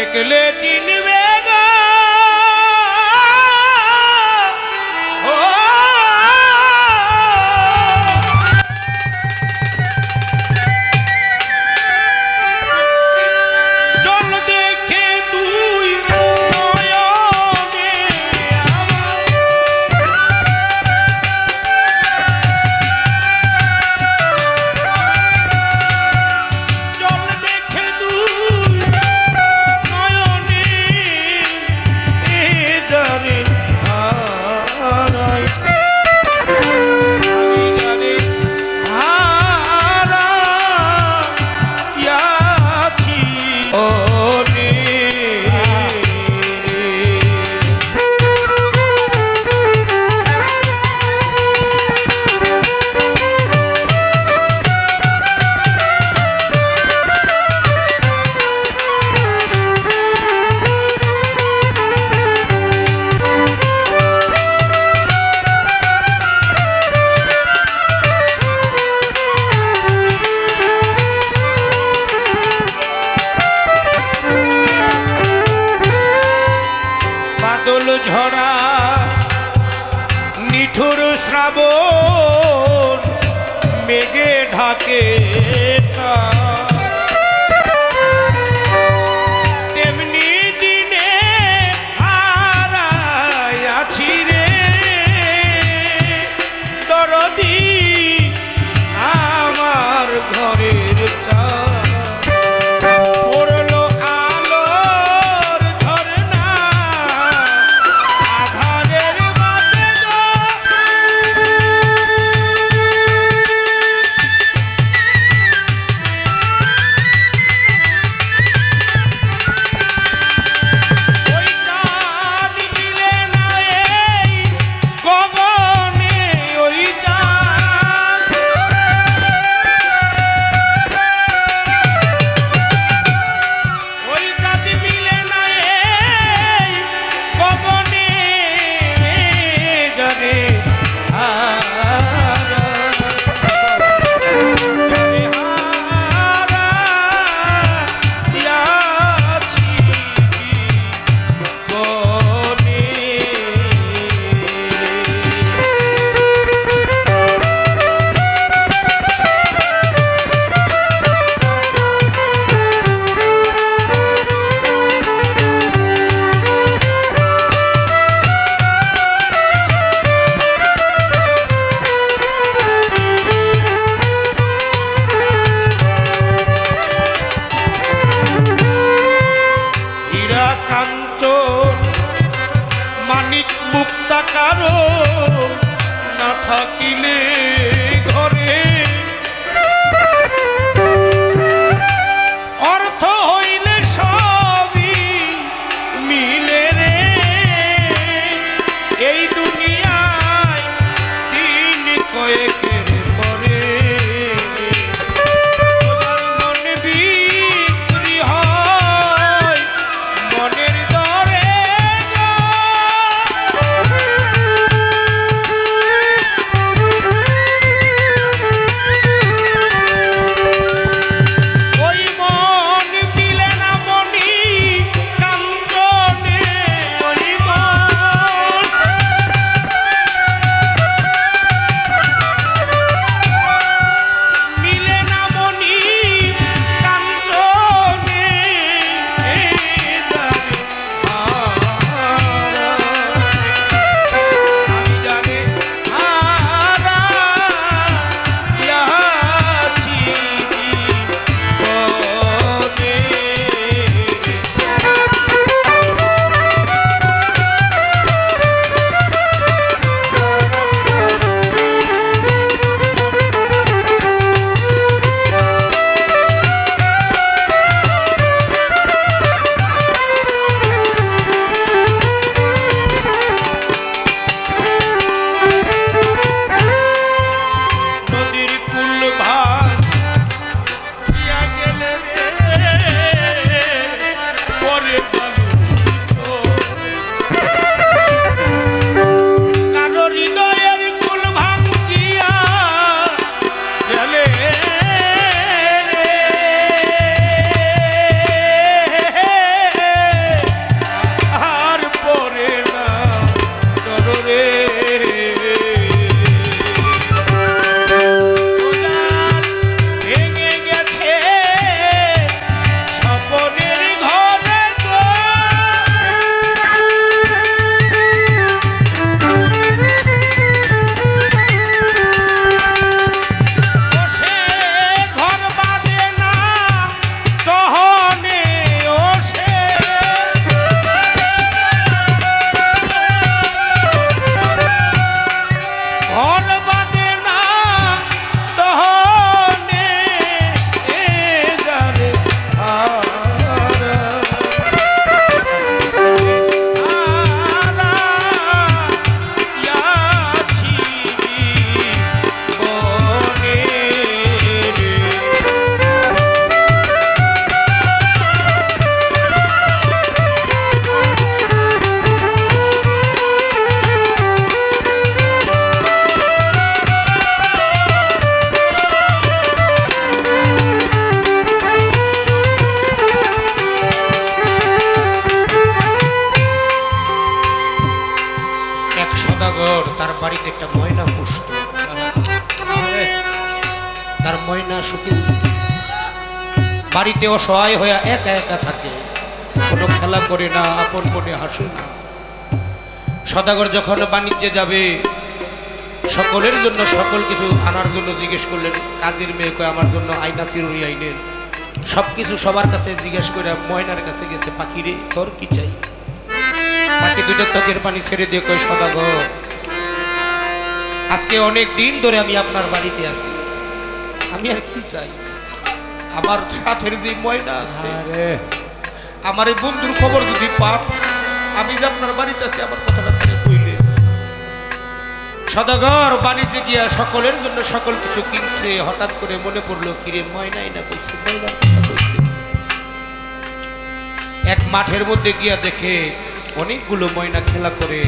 देखले जिन মেঘে তার বাড়িতে একটা ময়না পুষত তার ময়না সুখী। বাড়িতে অসহায় হয়ে একা একা থাকে। কোনো খেলা করে না আপন মনে হাসে না। সদাগর যখন বাণিজ্যে যাবে সকলের জন্য সকল কিছু আনার জন্য জিজ্ঞেস করলেন কাজের মেয়ে কয়ে আমার জন্য আয়না চিরুনি আইনেন সব কিছু সবার কাছে জিজ্ঞেস করে ময়নার কাছে গেছে পাখিরে তোর কি চাই? পাখি দুটো চোখের পানি ছেড়ে দিয়ে কয়ে সদাগর আজকে অনেক দিন ধরে আমি আপনার বাড়িতে আছি। আমি আর কি চাই? আমার সাথের যে ময়না আছে আমার এই বন্ধুর খবর যদি পান আমি যে আপনার বাড়িতে আছি আমার কথাটা কইলে সদাগর বাড়িতে গিয়া সকলের জন্য সকল কিছু কিনছে হঠাৎ করে মনে পড়ল কিরে ময়নাই না কইছে কইছে। এক মাঠের মধ্যে গিয়া দেখে অনেকগুলো ময়না খেলা করে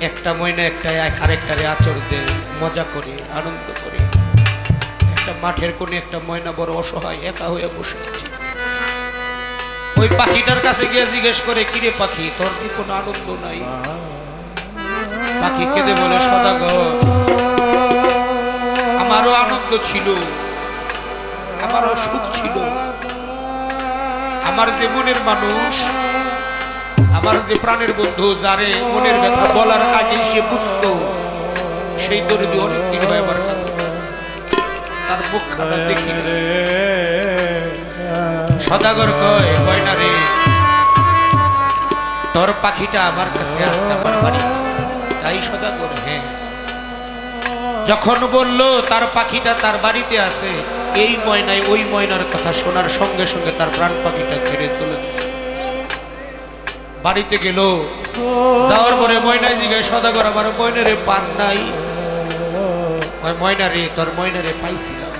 একটা ময়না একটা এক- আরেকটারে আচর দেয় মজা করে, আনন্দ করে। একটা মাঠের কোণে একটা ময়না বড় অসহায়, একা হয়ে বসে আছে। ওই পাখিটার কাছে গিয়ে জিজ্ঞেস করে, কিরে পাখি, তোর কি কোনো আনন্দ নাই? পাখি কেঁদে বলে সদাগর আমারও আনন্দ ছিল, আমারও সুখ ছিল। আমার যে মনের মানুষ আমার যে প্রাণের বন্ধু, যারে মনের ব্যথা বলার আগে সে বুঝতো, সেই দরিদ্র অনেক দিন হয় আমার কাছে। তার মুখখানা দেখি সদাগর কয় কয়না রে, তোর পাখিটা আমার কাছে আছে, আমার বাড়ি। তাই সদাগর হ্যাঁ। যখন বলল, তার পাখিটা তার বাড়িতে আছে, এই ময়নায় ওই ময়নার কথা শোনার সঙ্গে সঙ্গে তার প্রাণ পাখিটা ছেড়ে চলে গেছে। বাড়িতে গেল। যাওয়ার পরে ময়নায় জিগায় সদাগর আমার ময়নারে পান নাই। কয়, ময়না রে তোর ময়না রে পাইছিলাম।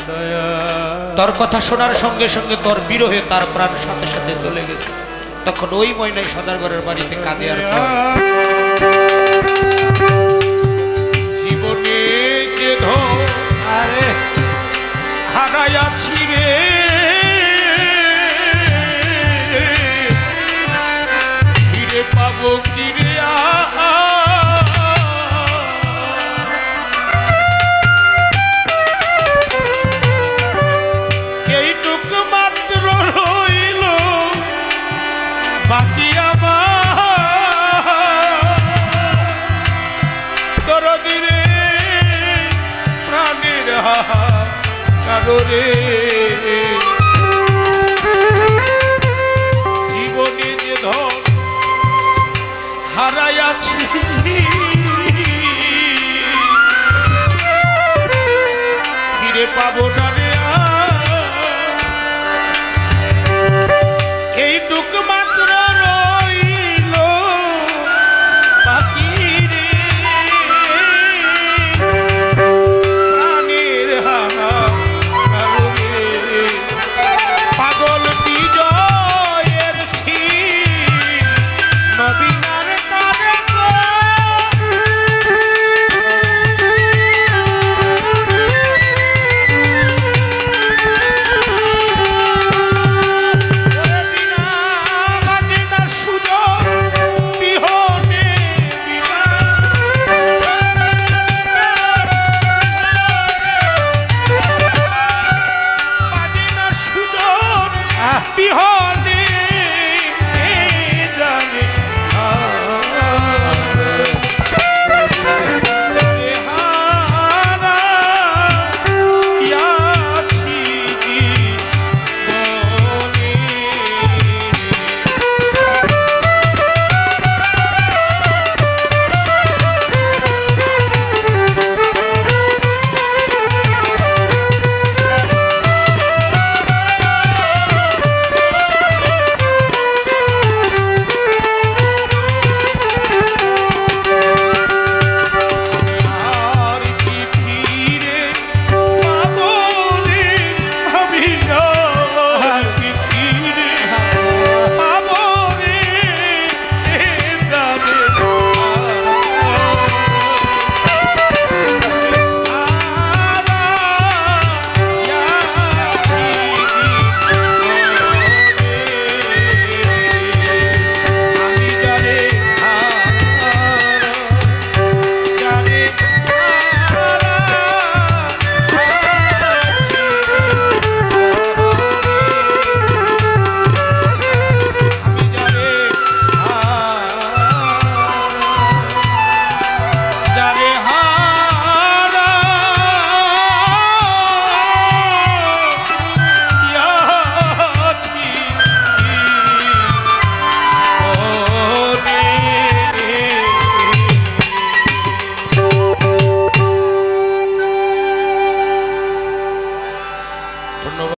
তোর কথা শোনার সঙ্গে সঙ্গে তোর বিরহে তার প্রাণ সাথে সাথে চলে গেছে। তখন ওই ময়নাই সদাগরের বাড়িতে কাঁদে আর জীবনে হারাইয়াছি রে। ফিরে পাবো কি রে। pra botar